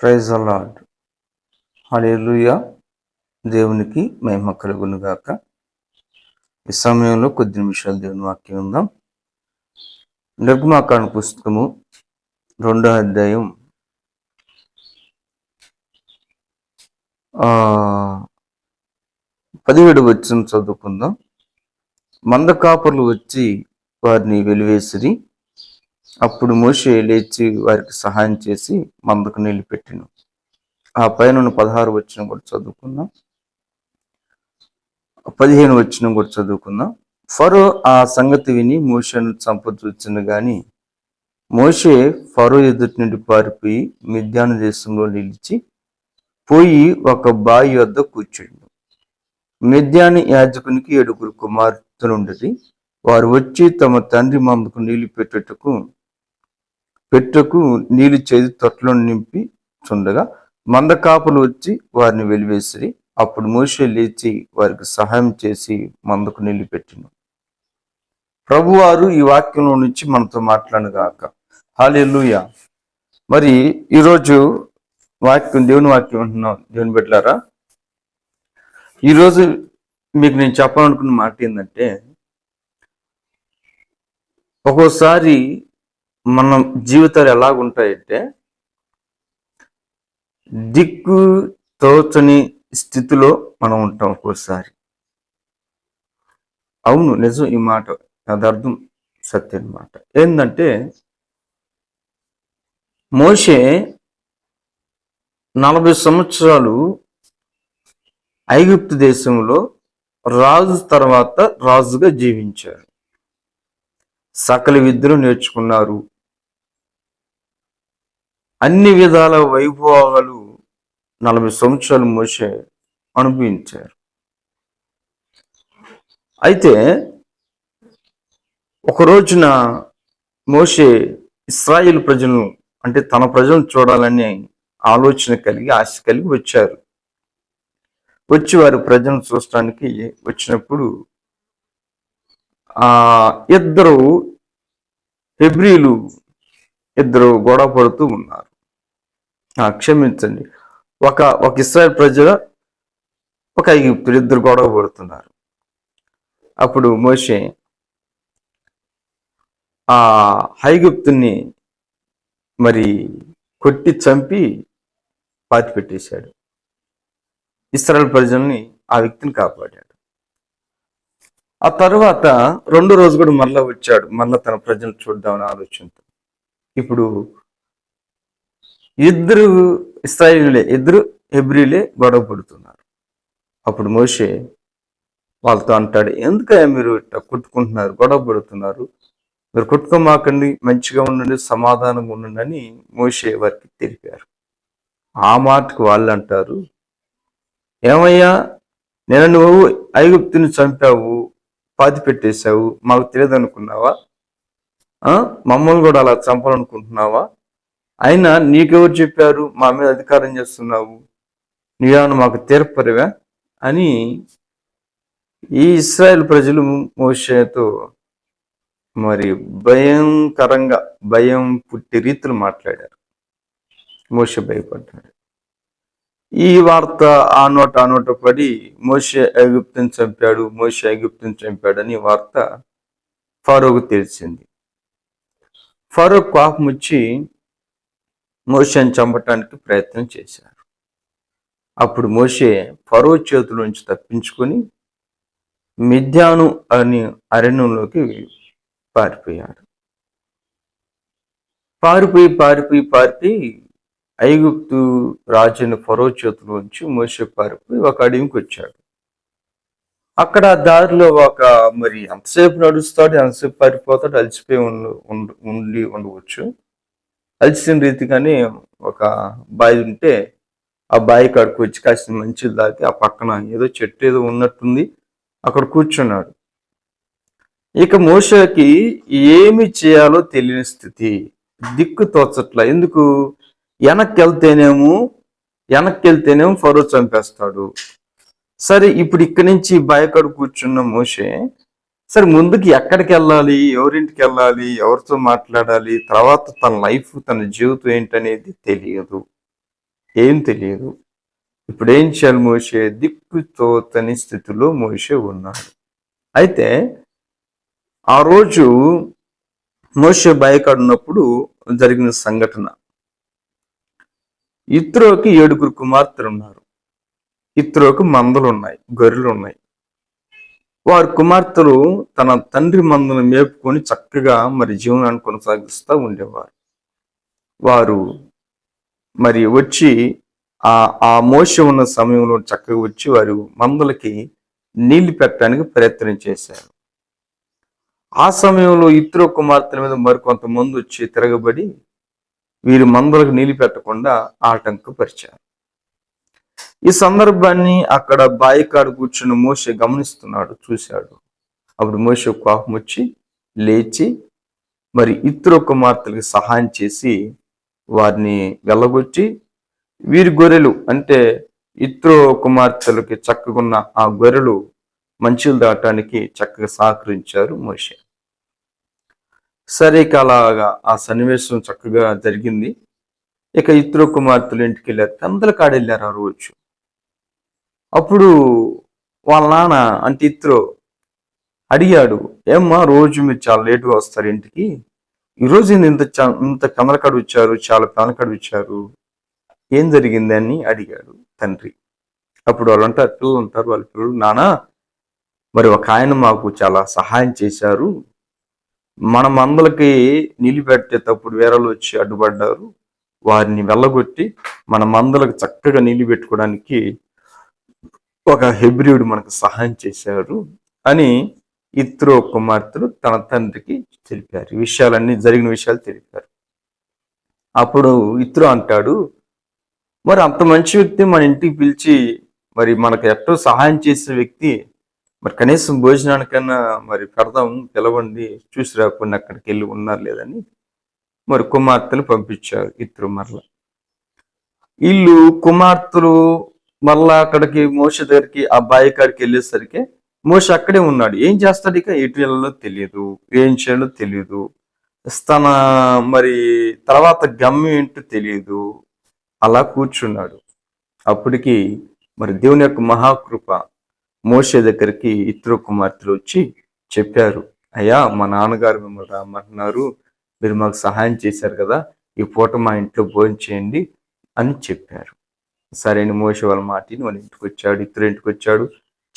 Praise అలాడ్ hallelujah దేవునికి మహిమ కలుగును గాక. ఈ సమయంలో కొద్ది నిమిషాలు దేవుని వాక్యం ఉందాం నిర్గమాకాండ పుస్తకము రెండో అధ్యాయం. పదిహేడు వచ్చిన చదువుకుందాం. మంద కాపర్లు వచ్చి వారిని వెలివేసిరి. అప్పుడు మోషే లేచి వారికి సహాయం చేసి మందకు నీళ్ళు పెట్టిను ఆ పైన పదహారు వచ్చిన కూడా చదువుకుందాం. పదిహేను వచ్చిన కూడా చదువుకుందాం. ఫరో ఆ సంగతి విని మోషను చంపచూచిన గాని మోషే ఫరో ఎదుటి నుండి పారిపోయి మిథ్యాన దేశంలో నిలిచి పోయి ఒక బావి వద్ద కూర్చుండు. మిద్యాని యాజకునికి ఏడుగురు కుమార్తెలుండది వారు వచ్చి తమ తండ్రి మందకు నీళ్ళు పెట్టేటకు పెట్టుకు నీళ్ళు చేతి తొట్టలో నింపి చుండగా మందకాపులు వచ్చి వారిని వెలివేసిరి. అప్పుడు మోషే లేచి వారికి సహాయం చేసి మందకు నీళ్ళు పెట్టిను ప్రభువారు ఈ వాక్యంలో నుంచి మనతో మాట్లాడగాక. హాలెలుయ మరి ఈరోజు వాక్యం దేవుని వాక్యం అంటున్నాం. దేవుని పెట్టారా ఈరోజు మీకు నేను చెప్పాలనుకున్న మాట ఏంటంటే ఒక్కోసారి మన జీవితాలు ఎలాగుంటాయంటే దిక్కు తోచని స్థితిలో మనం ఉంటాం ఒక్కోసారి. అవును నిజం ఈ మాట. యదార్థం సత్యం మాట. ఏంటంటే మోషే నలభై సంవత్సరాలు ఐగుప్తు దేశంలో రాజు తర్వాత రాజుగా జీవించారు. సకల విద్యలు నేర్చుకున్నారు. అన్ని విధాల వైభవాలు నలభై సంవత్సరాలు మోసే అనుభవించారు. అయితే ఒక రోజున మోసే ఇస్రాయిల్ ప్రజలను అంటే తన ప్రజలను చూడాలని ఆలోచన కలిగి ఆశ కలిగి వచ్చారు. వచ్చి వారి ప్రజలను చూడటానికి వచ్చినప్పుడు ఆ ఇద్దరు హెబ్రీలు ఇద్దరు గొడవ పడుతూ ఉన్నారు. క్షమించండి. ఒక ఒక ఇస్రాయల్ ప్రజల ఒక ఐగుప్తులు ఇద్దరు గొడవ పడుతున్నారు. అప్పుడు మోషే ఆ హైగుప్తుని మరి కొట్టి చంపి పాతి పెట్టేశాడు ఇస్రాయల్ ప్రజల్ని ఆ వ్యక్తిని కాపాడాడు. ఆ తర్వాత రెండు రోజు కూడా మళ్ళా వచ్చాడు. మళ్ళా తన ప్రజలు చూద్దామని ఆలోచనతో. ఇప్పుడు ఇద్దరు ఇస్రాయిలే ఇద్దరు హెబ్రిలే గొడవ పడుతున్నారు. అప్పుడు మోషే వాళ్ళతో అంటాడు ఎందుకయ్యా మీరు ఇట్లా కొట్టుకుంటున్నారు గొడవ పడుతున్నారు? మీరు కొట్టుకోమాకండి మంచిగా ఉండండి సమాధానంగా ఉండండి అని మోషే వారికి తెలిపారు. ఆ మాటకు వాళ్ళు అంటారు ఏమయ్యా నేను నువ్వు ఐగుప్తుని చంపావు పాతి పెట్టేశావు మాకు తెలియదు అనుకున్నావా మమ్మల్ని కూడా అలా చంపాలనుకుంటున్నావా? అయినా నీకెవరు చెప్పారు? మా మీద అధికారం చేస్తున్నావు. నీవేమన్నా మాకు తీర్పరివా అని ఈ ఇస్రాయేల్ ప్రజలు మోషేతో మరి భయంకరంగా భయం పుట్టి రీతులు మాట్లాడారు. మోషే భయపడ్డాడు. ఈ వార్త ఆ నోట ఆ నోట పడి మోషే ఐగుప్తుని చంపాడు మోషే ఐగుప్తుని చంపాడు అని వార్త ఫారోకు తెలిసింది. ఫరో కోపం వచ్చి మోషేని చంపటానికి ప్రయత్నం చేశారు. అప్పుడు మోషే ఫరో చేతుల నుంచి తప్పించుకొని మిథ్యాను అని అరణ్యంలోకి పారిపోయాడు. పారిపోయి పారిపోయి పారిపోయి ఐగుప్తు రాజుని ఫరో చేతిలోంచి మోసే పారిపోయి ఒక అడవికి వచ్చాడు. అక్కడ దారిలో ఒక మరి ఎంతసేపు నడుస్తాడు ఎంతసేపు పారిపోతాడు అలసిపోయి ఉండి ఉండవచ్చు. అలసిన రీతిగానే ఒక బావి ఉంటే ఆ బావి కాడికి వచ్చి కాసిన మంచి దాకి ఆ పక్కన ఏదో చెట్టు ఏదో ఉన్నట్టుంది. అక్కడ కూర్చున్నాడు. ఇక మోషకి ఏమి చేయాలో తెలియని స్థితి. దిక్కు తోచట్ల. ఎందుకు? వెనక్కి వెళ్తేనేమో వెనక్కి వెళ్తేనేమో ఫరో చంపేస్తాడు. సరే ఇప్పుడు ఇక్కడి నుంచి బాయకాడు కూర్చున్న మోషే సరే ముందుకి ఎక్కడికి వెళ్ళాలి? ఎవరింటికి వెళ్ళాలి? ఎవరితో మాట్లాడాలి? తర్వాత తన లైఫ్ తన జీవితం ఏంటనేది తెలియదు. ఏం తెలియదు. ఇప్పుడు ఏం చేయాలి మోసే దిక్కుతోతని స్థితిలో మోసే ఉన్నాడు. అయితే ఆ రోజు మోసే భయకాడున్నప్పుడు జరిగిన సంఘటన. ఇత్రోకి ఏడుగురు కుమార్తెలు ఉన్నారు. ఇత్రోకి మందలు ఉన్నాయి గొర్రెలు ఉన్నాయి వారి కుమార్తెలు తన తండ్రి మందును మేపుకొని చక్కగా మరి జీవనాన్ని కొనసాగిస్తూ ఉండేవారు. వారు మరి వచ్చి ఆ ఆ మోస ఉన్న సమయంలో చక్కగా వచ్చి వారు మందులకి నీళ్ళు పెట్టడానికి ప్రయత్నం చేశారు. ఆ సమయంలో ఇతర కుమార్తెల మీద మరికొంతమంది వచ్చి తిరగబడి వీరు మందులకు నీళ్ళు పెట్టకుండా ఆటంకపరిచారు. ఈ సందర్భాన్ని అక్కడ బాయికాడు కూర్చున్న మోసే గమనిస్తున్నాడు చూశాడు. అప్పుడు మోసే కోపం వచ్చి లేచి మరి ఇతర కుమార్తెలకు సహాయం చేసి వారిని వెళ్ళగొచ్చి వీరి గొర్రెలు అంటే ఇతరు కుమార్తెలకి చక్కగున్న ఆ గొర్రెలు మంచులు దాటానికి చక్కగా సహకరించారు మోషే. సరే ఇక అలాగా ఆ సన్నివేశం చక్కగా జరిగింది. ఇక ఇతర కుమార్తెలు ఇంటికి వెళ్ళారు పెందల కాడెళ్ళారు ఆ రోజు. అప్పుడు వాళ్ళ నాన్న అంటే ఇత్రో అడిగాడు ఏమ్మా రోజు మీరు చాలా లేటుగా వస్తారు ఇంటికి. ఈరోజు ఇంత ఇంత పెందలకాడ వచ్చారు చాలా పెనకాడు వచ్చారు ఏం జరిగింది? అని అడిగాడు తండ్రి. అప్పుడు వాళ్ళు అంటారు పిల్లలు ఉంటారు వాళ్ళ పిల్లలు నానా మరి ఒక ఆయన మాకు చాలా సహాయం చేశారు. మన మందలకి నిలిపెట్టేటప్పుడు పెట్టేటప్పుడు వేరేలు వచ్చి అడ్డుపడ్డారు. వారిని వెళ్ళగొట్టి మన మందలకు చక్కగా నీళ్ళు పెట్టుకోవడానికి ఒక హెబ్రియుడు మనకు సహాయం చేశారు అని ఇత్రో కుమార్తెలు తన తండ్రికి తెలిపారు. విషయాలన్నీ జరిగిన విషయాలు తెలిపారు. అప్పుడు ఇత్రో అంటాడు మరి అంత మంచి వ్యక్తి మన ఇంటికి పిలిచి మరి మనకు ఎట్టో సహాయం చేసే వ్యక్తి మరి కనీసం భోజనానికన్నా మరి పెడదాం పిలవండి చూసి రాకుండా అక్కడికి వెళ్ళి ఉన్నారు లేదని మరి కుమార్తెలు పంపించారు ఇద్దరు మరల. వీళ్ళు కుమార్తెలు మళ్ళా అక్కడికి మోస దగ్గరికి ఆ బాయి కాడికి వెళ్ళేసరికి మోస అక్కడే ఉన్నాడు. ఏం చేస్తాడు ఇక? ఎటు వెళ్ళాలో తెలియదు. ఏం చేయాలో తెలియదు. తన మరి తర్వాత గమ్యం ఏంటో తెలియదు. అలా కూర్చున్నాడు. అప్పటికి మరి దేవుని యొక్క మహాకృప మోషే దగ్గరికి ఇతరు కుమార్తెలు వచ్చి చెప్పారు అయ్యా మా నాన్నగారు మిమ్మల్ని రమ్మంటున్నారు మీరు మాకు సహాయం చేశారు కదా ఈ పూట మా ఇంట్లో భోజనం చేయండి అని చెప్పారు. సరైన మోస వాళ్ళ మాటిని వాళ్ళ ఇంటికి వచ్చాడు ఇతరు ఇంటికి వచ్చాడు.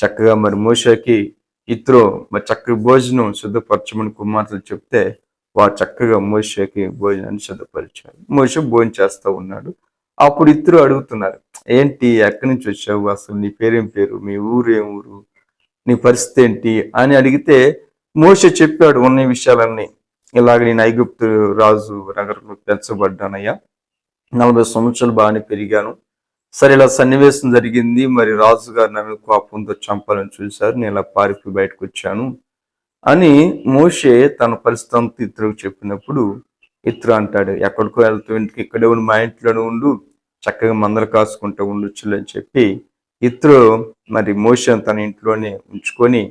చక్కగా మరి మోషకి ఇతరు మరి చక్కగా భోజనం శుద్ధపరచమని కుమార్తెలు చెప్తే వారు చక్కగా మోషకి భోజనాన్ని శుద్ధపరిచారు. మోష భోజనం చేస్తూ ఉన్నాడు. అప్పుడు ఇద్దరు అడుగుతున్నారు ఏంటి ఎక్కడి నుంచి వచ్చావు? అసలు నీ పేరేం పేరు? మీ ఊరు ఏం ఊరు? నీ పరిస్థితి ఏంటి? అని అడిగితే మోష చెప్పాడు ఉన్న విషయాలన్నీ. ఇలాగ నేను ఐగుప్తు రాజు నగరంలో పెంచబడ్డానయ్యా. నలభై సంవత్సరాలు బాగానే పెరిగాను. సరే ఇలా సన్నివేశం జరిగింది. మరి రాజు గారు మీద కోపంతో చంపాలని చూశారు. నేను ఇలా పారిపోయి బయటకు వచ్చాను అని మోషే తన పరిస్థితి ఇతరుకు చెప్పినప్పుడు ఇతరు అంటాడు ఎక్కడికో వెళ్తూ ఇంటికి ఇక్కడే ఉండి మా ఇంట్లోనే ఉండు చక్కగా మందలు కాసుకుంటూ ఉండొచ్చులే అని చెప్పి ఇతరు మరి మోషన్ తన ఇంట్లోనే ఉంచుకొని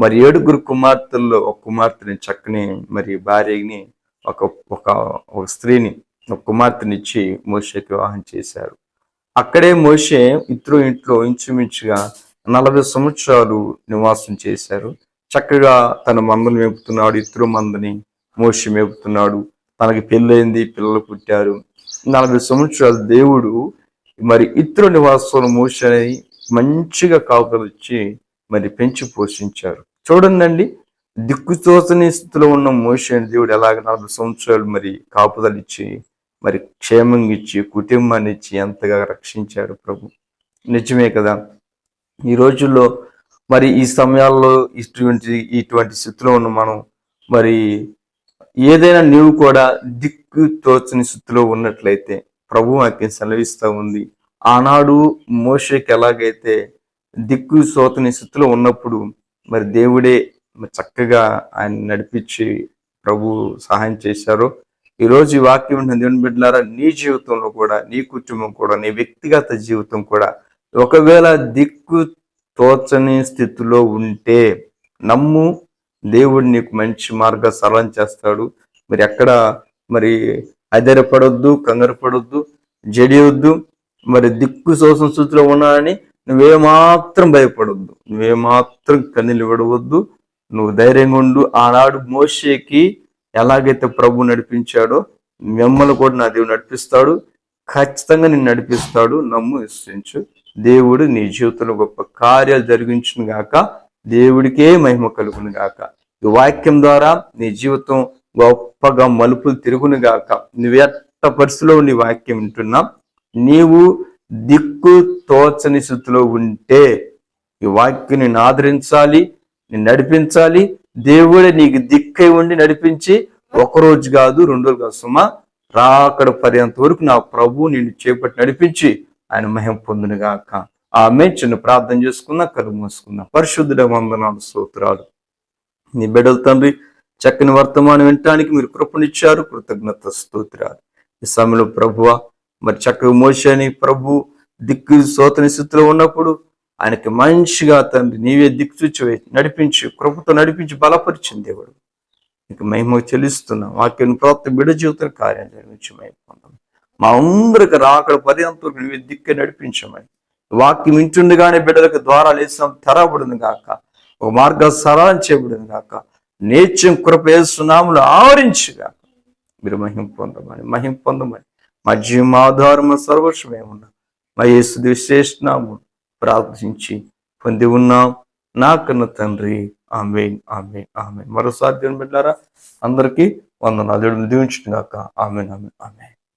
మరి ఏడుగురు కుమార్తెల్లో ఒక కుమార్తెని చక్కని మరి భార్యని ఒక ఒక ఒక స్త్రీని ఒక కుమార్తెనిచ్చి మోషకి వివాహం చేశారు. అక్కడే మోషే ఇతరు ఇంట్లో ఇంచుమించుగా నలభై సంవత్సరాలు నివాసం చేశారు. చక్కగా తన మందని మేపుతున్నాడు ఇతరు మందని మోషి మేపుతున్నాడు. తనకి పెళ్ళైంది పిల్లలు పుట్టారు. నలభై సంవత్సరాలు దేవుడు మరి ఇతరు నివాసంలో మోషని మంచిగా కాపుదలిచ్చి మరి పెంచి పోషించారు. చూడండి దిక్కుతోచని స్థితిలో ఉన్న మోషని దేవుడు ఎలాగ నలభై సంవత్సరాలు మరి కాపుదలిచ్చి మరి క్షేమంగా ఇచ్చి కుటుంబాన్ని ఇచ్చి ఎంతగా రక్షించాడు ప్రభు. నిజమే కదా. ఈ రోజుల్లో మరి ఈ సమయాల్లో ఇటువంటి ఇటువంటి స్థితిలో ఉన్న మనం మరి ఏదైనా నీవు కూడా దిక్కు తోచని స్థితిలో ఉన్నట్లయితే ప్రభు మనకి సెలవిస్తూ ఉంది. ఆనాడు మోషకి ఎలాగైతే దిక్కు సోతని స్థితిలో ఉన్నప్పుడు మరి దేవుడే చక్కగా ఆయన నడిపించి ప్రభు సహాయం చేశారు. ఈరోజు ఈ వాక్యం ఉన్న దేవుని బిడ్డలారా నీ జీవితంలో కూడా నీ కుటుంబం కూడా నీ వ్యక్తిగత జీవితం కూడా ఒకవేళ దిక్కు తోచని స్థితిలో ఉంటే నమ్ము దేవుడు నీకు మంచి మార్గ సరళం చేస్తాడు. మరి ఎక్కడ మరి అధైర్యపడొద్దు కంగారు పడొద్దు జడియొద్దు మరి దిక్కు శోషణ స్థితిలో ఉన్నానని నువ్వేమాత్రం భయపడవద్దు నువ్వేమాత్రం కన్నీళ్ళు విడవద్దు నువ్వు ధైర్యంగా ఉండు. ఆనాడు మోషేకి ఎలాగైతే ప్రభు నడిపించాడో మిమ్మల్ని కూడా నా దేవుడు నడిపిస్తాడు. ఖచ్చితంగా నిన్ను నడిపిస్తాడు. నమ్ము విశ్వసించు. దేవుడు నీ జీవితంలో గొప్ప కార్యాలు జరిగించును గాక. దేవుడికే మహిమ కలుగును గాక. ఈ వాక్యం ద్వారా నీ జీవితం గొప్పగా మలుపులు తిరుగును గాక. నువ్వు ఎట్ట పరిస్థితిలో నీ వాక్యం వింటున్నా నీవు దిక్కు తోచని స్థితిలో ఉంటే ఈ వాక్యం ఆదరించాలి నేను నడిపించాలి. దేవుడే నీకు దిక్కై ఉండి నడిపించి ఒక రోజు కాదు రెండు రోజులు కాదు సుమా రాకడ పర్యంత వరకు నా ప్రభు నేను చేపట్టి నడిపించి ఆయన మహిం పొందునుగాక ఆమె చిన్న ప్రార్థన చేసుకున్నా కరు మూసుకున్నా పరిశుద్ధుడ వందనాలు స్తోత్రాలు. నీ బిడ్డల తండ్రి చక్కని వర్తమానం వినటానికి మీరు కృపనిచ్చారు కృతజ్ఞత స్తోత్రాలు. ఈ సమయంలో ప్రభువా మరి చక్కగా మోసని ప్రభు దిక్కు సోతని స్థితిలో ఉన్నప్పుడు ఆయనకి మంచిగా తండ్రి నీవే దిక్కుచూచి నడిపించి కృపతో నడిపించి బలపరిచింది దేవుడు. నీకు మహిమ చెల్లిస్తున్నాం వాక్యం ప్రవక్త బిడ జీవితం కార్యం జరిగించి మహిమ పొందాం మా అందరికి రాకడ పర్యంతం నీవే దిక్కు నడిపించమని. వాక్యం ఇంటుండగానే బిడ్డలకు ద్వారాలు వేసాం తెరబడింది కాక ఒక మార్గ సరళం చేయబడింది కాక నేత్యం కృప వేస్తున్నాములు ఆవరించుగా మీరు మహిం పొందమని మహిం పొందమని. మా జీవం ఆధారము సర్వస్వమేమున్నా మా యేసు విశేషనాము ప్రార్థించి పొంది ఉన్నాం. నాకన్న తండ్రి. ఆమె ఆమె ఆమె మరోసారి దేవుని బిడ్డారా అందరికీ వందనాలు. దీవించిన గాక ఆమె ఆమె ఆమె